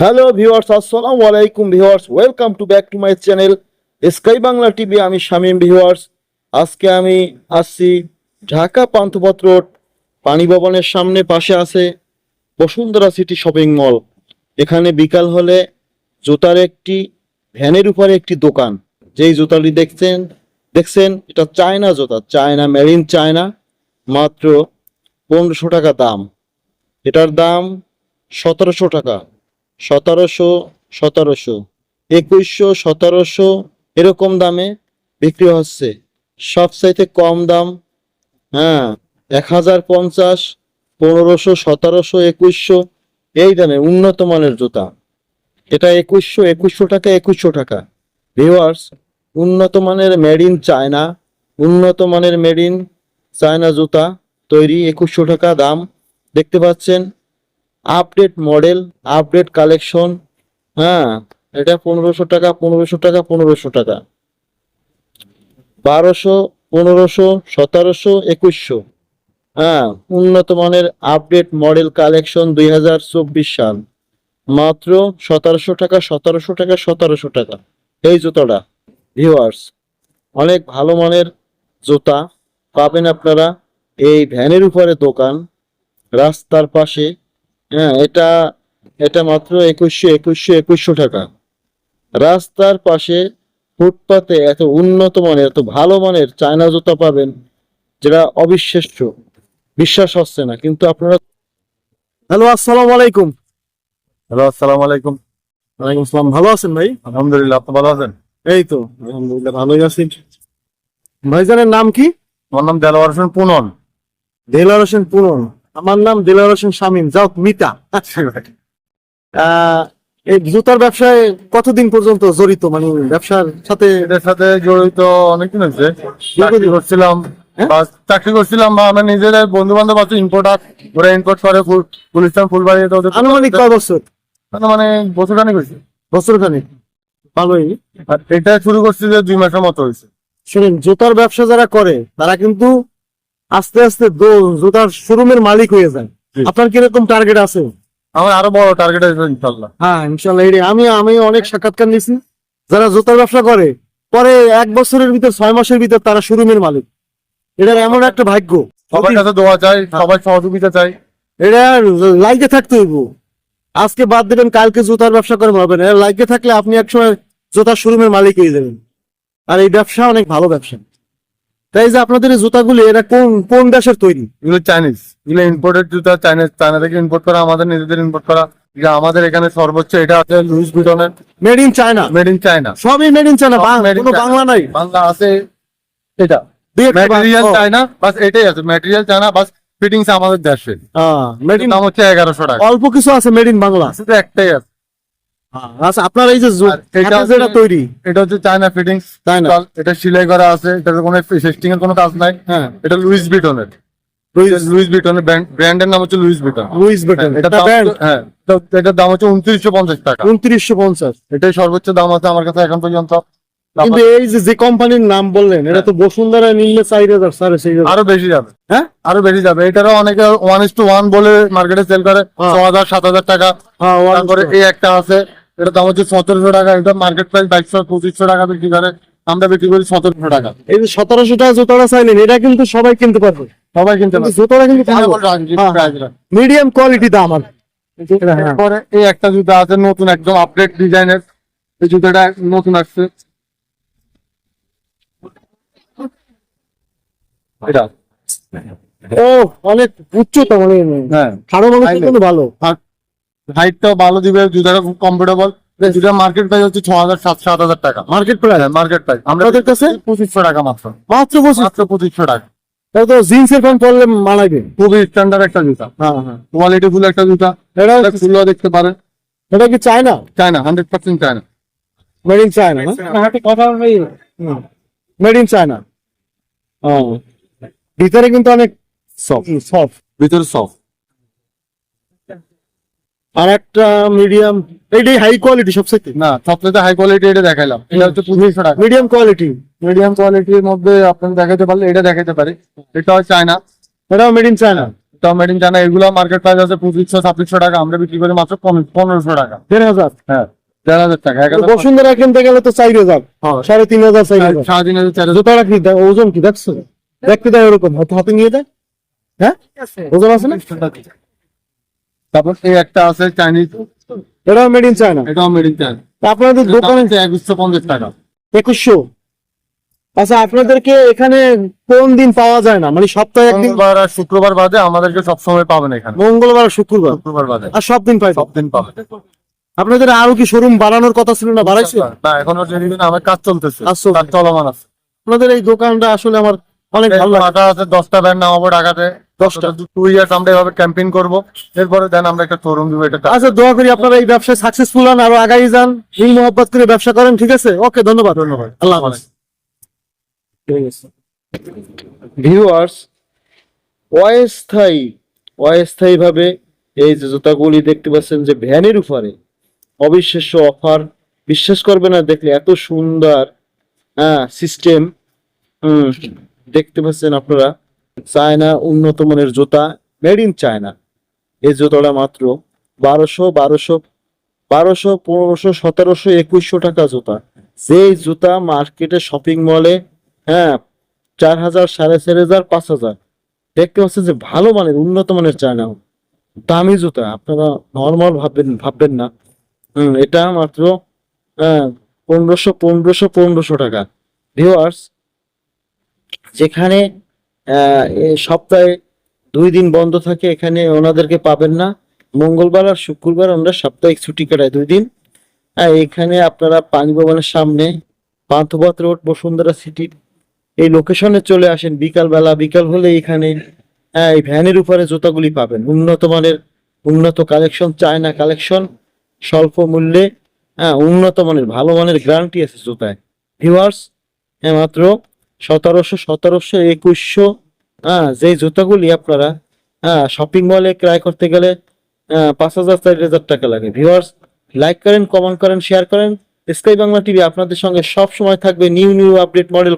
Hello viewers আসসালামু আলাইকুম viewers welcome to back to my channel sky Bangla TV আমি Shamim viewers আজকে আমি আসছি ঢাকা পান্থপথ রোড, পানি ভবনের সামনে পাশে আছে বসুন্ধরা সিটি শপিং মল। এখানে বিকাল হলে জুতার একটি, ভ্যানের উপরে একটি দোকান। যেই জুতাটি দেখছেন দেখছেন, এটা চায়না জুতা, চায়না মেরিন চায়না, মাত্র পনেরোশো টাকা দাম। এটার দাম সতেরোশো টাকা। সতেরোশো সতেরোশো। একুশশো, সতেরোশো, এরকম দামে বিক্রি হচ্ছে। সবচাইতে কম দাম হ্যাঁ এক হাজার পঞ্চাশ, পনেরোশো, সতেরোশো, একুশশো, এই দামে উন্নত মানের জুতা। এটা একুশশো একুশশো টাকা একুশশো টাকা। ভিওয়ার্স উন্নত মানের মেড ইন চায়না উন্নত মানের মেড ইন চায়না জুতা তৈরি, একুশশো টাকা দাম। দেখতে পাচ্ছেন আপডেট মডেল আপডেট কালেকশন হ্যাঁ এটা পনেরোশো টাকা পনেরোশো টাকা পনেরোশো টাকা। বারোশো, পনেরোশো, সতেরোশো, একুশশো। হ্যাঁ উন্নত মানের আপডেট মডেল কালেকশন দুই হাজার চব্বিশ সাল। মাত্র সতেরোশো টাকা সতেরোশো টাকা সতেরোশো টাকা। এই জুতোটা ভিউয়ার্স অনেক ভালো মানের জুতা। পাবেন আপনারা এই ভ্যানের উপরে দোকান, রাস্তার পাশে। হ্যাঁ এটা এটা মাত্র একুশশো একুশশো একুশশো টাকা। রাস্তার পাশে ফুটপাতে এত উন্নত মানের এত ভালো মানের চায়না জুতা পাবেন যেটা অবিশ্বাস্য। বিশ্বাস হচ্ছে না কিন্তু আপনারা হ্যালো আসসালামু আলাইকুম। হ্যালো আসসালামু আলাইকুম। ওয়ালাইকুম আসসালাম। ভালো আছেন ভাই? আলহামদুলিল্লাহ আপনি ভালো আছেন? এই তো আলহামদুলিল্লাহ ভালোই আছি। ভাইজানের নাম কি? আমার নাম দেলোয়ার হোসেন পুনন। দেলার হোসেন পুরন আমার নাম দেলার হোসেন শামীম যাও মিতা। এই জুতার ব্যবসায় কতদিন পর্যন্ত জড়িত? মানে ব্যবসার সাথে এটার সাথে জড়িত অনেকদিন হচ্ছে চাকরি করছিলাম। হ্যাঁ? বা চাকরি করছিলাম বা আমার নিজেদের বন্ধু বান্ধব আছে ইম্পোর্টার ওরা ইম্পোর্ট করে ফুল গুলিস্তান ফুলবাড়ি তো ওদের আনুমানিক কয় বছর? মানে বছর খানিক হয়েছে। বছর খানিক ভালোই। আর এটা শুরু করছি যে দুই মাসের মতো হয়েছে। শুনেন জুতার ব্যবসা যারা করে তারা কিন্তু আস্তে আস্তে জুতার শোরুমের মালিক হয়ে যায়। আপনার কীরকম টার্গেট আছে? আমার আরও বড় টার্গেট আছে ইনশাল্লাহ হ্যাঁ ইনশাল্লাহ আমি আমি অনেক সাক্ষাৎকার নিয়েছি যারা জুতার ব্যবসা করে পরে এক বছরের ভিতর ছয় মাসের ভিতর তারা শোরুমের মালিক। এটার এমন একটা ভাগ্য। সবার কাছে দোয়া চাই সবাই সহযোগিতা চাই। এটা লাইকে থাকতে হইব। আজকে বাদ দিবেন কালকে জুতার ব্যবসা করে হবে না। লাইকে থাকলে আপনি একসময় জুতার শোরুমের মালিক হয়ে যাবেন। আর এই ব্যবসা অনেক ভালো ব্যবসা। তাই যে আপনাদের জুতাগুলি কোন কোন দেশের তৈরি? এগুলো চাইনিজ এগুলো ইম্পোর্টেড জুতা চাইনিজ চায়না থেকে ইম্পোর্ট করা আমাদের নিজেদের ইম্পোর্ট করা। আমাদের এখানে সর্বোচ্চ এটা আছে Louis ভিটনের made in China made in China সবই মেড ইন চায়না কোনো বাংলা নাই। বাংলা আছে এটা। ম্যাটেরিয়াল চায়না বাস এটাই আছে ম্যাটেরিয়াল চায়না বাস ফিটিংস আমাদের দেশে। হ্যাঁ, made in- দাম হচ্ছে এগারোশো টাকা। অল্প কিছু আছে মেড ইন বাংলা। একটাই আছে। আচ্ছা আপনার এই যে এটা যেটা তৈরি এটা হচ্ছে চায়না ফিটিংস। এটা সেলাই করা আছে এটাতে কোনো টেস্টিং এর কোনো কাজ নাই। হ্যাঁ। এটা লুইস বিটনের লুইস বিটনের ব্র্যান্ডের নাম হচ্ছে লুইস বিটন লুইস বেটন এটা হ্যাঁ তো- এটার দাম হচ্ছে উনত্রিশশো পঞ্চাশ টাকা। উনত্রিশশো পঞ্চাশ। এটাই সর্বোচ্চ দাম আছে আমার কাছে এখন পর্যন্ত। কিন্তু এই যে যে কোম্পানির নাম বললেন এটা তো বসুন্ধরা নিলে চার হাজার সাড়ে আরও বেশি যাবে। হ্যাঁ? আরও বেশি যাবে। এটারও অনেকে ওয়ান ইস টু ওয়ান বলে মার্কেটে সেল করে হ্যাঁ। ছ হাজার সাত হাজার টাকা। হ্যাঁ তারপরে এই একটা আছে। এটা দাম হচ্ছে সতেরোশো টাকা। এটা মার্কেট প্রাইস বাইশশো পঁচিশশো টাকা বিক্রি করে। আমরা বিক্রি করি সতেরোশো টাকা। এই যে সতেরোশো টাকা জুতোটা চাইলেন এটা কিন্তু সবাই কিনতে পারবে। সবাই কিনতে কিন্তু পারে জুতোটা কিন্তু বলে রাখি, হ্যাঁ। মিডিয়াম কোয়ালিটি দাম আর। হ্যাঁ। এরপরে এই একটা জুতা আছে নতুন একদম আপডেট ডিজাইনের এই জুতাটা নতুন আসছে। এটা। ও অনেক উচ্চতা মানে হ্যাঁ। খারাপ Highlight। ভালো। হাইটটাও ভালো দিবে জুতাটা খুব কমফোর্টেবল জুতার মার্কেট প্রাইস হচ্ছে ছ হাজার সাত সাত হাজার টাকা মার্কেট প্রাইস মার্কেট প্রাইস আমরা আপনাদের কাছে? পঁচিশশো টাকা মাত্র। মাত্র মাত্র পঁচিশশো টাকা। তাহলে তো জিন্সের প্যান্ট পরলে মানাবে। খুবই স্ট্যান্ডার্ড একটা জুতা। হ্যাঁ হ্যাঁ। কোয়ালিটি ফুল একটা জুতা। এটা এটা খুললেও দেখতে পারেন। এটা কি China China hundred percent China made in China কথা মেড ইন চায়না ভিতরে কিন্তু অনেক সফট সফট ভিতরে সফট আর একটা মিডিয়াম এইটাই হাই কোয়ালিটি সবচেয়ে না সবচেয়ে হাই কোয়ালিটি এটা দেখাইলাম। এটা হচ্ছে পঁচিশশো টাকা। মিডিয়াম কোয়ালিটি মিডিয়াম কোয়ালিটির মধ্যে আপনাকে দেখাতে পারলে এটা দেখাতে পারি। এটা হয় চায়না। এটাও মেড ইন চায়না। মেডিং এগুলো মার্কেট প্রাইস আছে পঁচিশশো ছাব্বিশশো টাকা। আমরা বিক্রি করি মাত্র পনেরোশো টাকা। দেড় হাজার। হ্যাঁ দেড় হাজার টাকা বসুন্ধরা কিনতে গেলে তো চার হাজার। হ্যাঁ, সাড়ে তিন হাজার চার হাজার। সাড়ে তিন হাজার চার হাজার। জুতাটা কি? ওজন কি? দেখছ? দেখতে দেয় ওরকম। হাতে হাতে নিয়ে দেয় হ্যাঁ? ওজন আছে না? তারপর এই একটা আছে চাইনিজ এটা মেড ইন চায়না এটাও মেডিং চাইনিজ আপনাদের দোকানে একুশশো পঞ্চাশ টাকা। একুশশো? আচ্ছা আপনাদেরকে এখানে কোন দিন পাওয়া যায় না? মানে সপ্তাহে একদিন মঙ্গলবার আর শুক্রবার বাদে আমাদেরকে সবসময় পাবেন এখানে। মঙ্গলবার শুক্রবার? শুক্রবার বাদে। আর সব দিন পাই সব দিন পাবেন। আপনাদের আরও কি শোরুম বাড়ানোর কথা ছিল না? বাড়াইছে? না এখনও রেডি না আমার কাজ চলতেছে। কাজ চলমান আছে। আপনাদের এই দোকানটা আসলে আমার অনেক ভালো লাগে। আছে দশটা ব্যান্ড নামাবো ঢাকাতে। দশটা। টু ইয়ার্স আমরা এভাবে ক্যাম্পেইন করব। এরপরে দেন আমরা একটা শোরুম দিব এটা আচ্ছা দোয়া করি আপনারা এই ব্যবসায় সাকসেসফুল হন আরও আগাই যান। করে ব্যবসা করেন ঠিক আছে? ওকে ধন্যবাদ। ধন্যবাদ। আল্লাহ হাফেজ। ভিউয়ার্স অস্থায়ী অস্থায়ী ভাবে এই যে জুতাগুলি দেখতে পাচ্ছেন যে ভ্যানের উপরে অবিশ্বাস্য অফার বিশ্বাস করবে না দেখলে এত সুন্দর হ্যাঁ সিস্টেম হুম দেখতে পাচ্ছেন আপনারা। চায়না উন্নত মানের জুতা মেড ইন চায়না এই জুতোটা মাত্র বারোশো বারোশো বারোশো, পনেরোশো, সতেরোশো, একুশশো টাকা জুতা। যেই জুতা মার্কেটে শপিং মলে হ্যাঁ চার হাজার, সাড়ে চার হাজার, পাঁচ হাজার। দেখতে পাচ্ছেন যে ভালো মানের, উন্নত মানের চায়না। দামি জুতা, আপনারা নর্মাল ভাববেন ভাববেন না। হুম, এটা মাত্র হ্যাঁ পনেরোশো পনেরোশো পনেরোশো টাকা। ভিওয়ার্স যেখানে সপ্তাহে দুই দিন বন্ধ থাকে, এখানে ওনাদেরকে পাবেন না। মঙ্গলবার আর শুক্রবার আমরা সাপ্তাহিক ছুটি কাটাই দুই দিন। এখানে আপনারা পানি ভবনের সামনে পান্থপথ রোড, বসুন্ধরা সিটির এই লোকেশনে চলে আসেন। বিকাল বেলা বিকাল হলে এখানে এই ভ্যানের উপরে জুতাগুলি পাবেন। উন্নত মানের, উন্নত কালেকশন চায়না কালেকশন স্বল্প মূল্যে হ্যাঁ উন্নত মানের, ভালো মানের গ্যারান্টি আছে জুতায়। ভিউয়ার্স মাত্র সতেরোশো সতেরোশো একুশশো হ্যাঁ যে জুতাগুলি আপনারা হ্যাঁ শপিং মলে ক্রয় করতে গেলে আহ, পাঁচ হাজার চার হাজার টাকা লাগে। ভিউয়ার্স লাইক করেন কমেন্ট করেন শেয়ার করেন। স্কাই বাংলা টিভি আপনাদের সঙ্গে সব সময় থাকবে নিউ নিউ আপডেট মডেল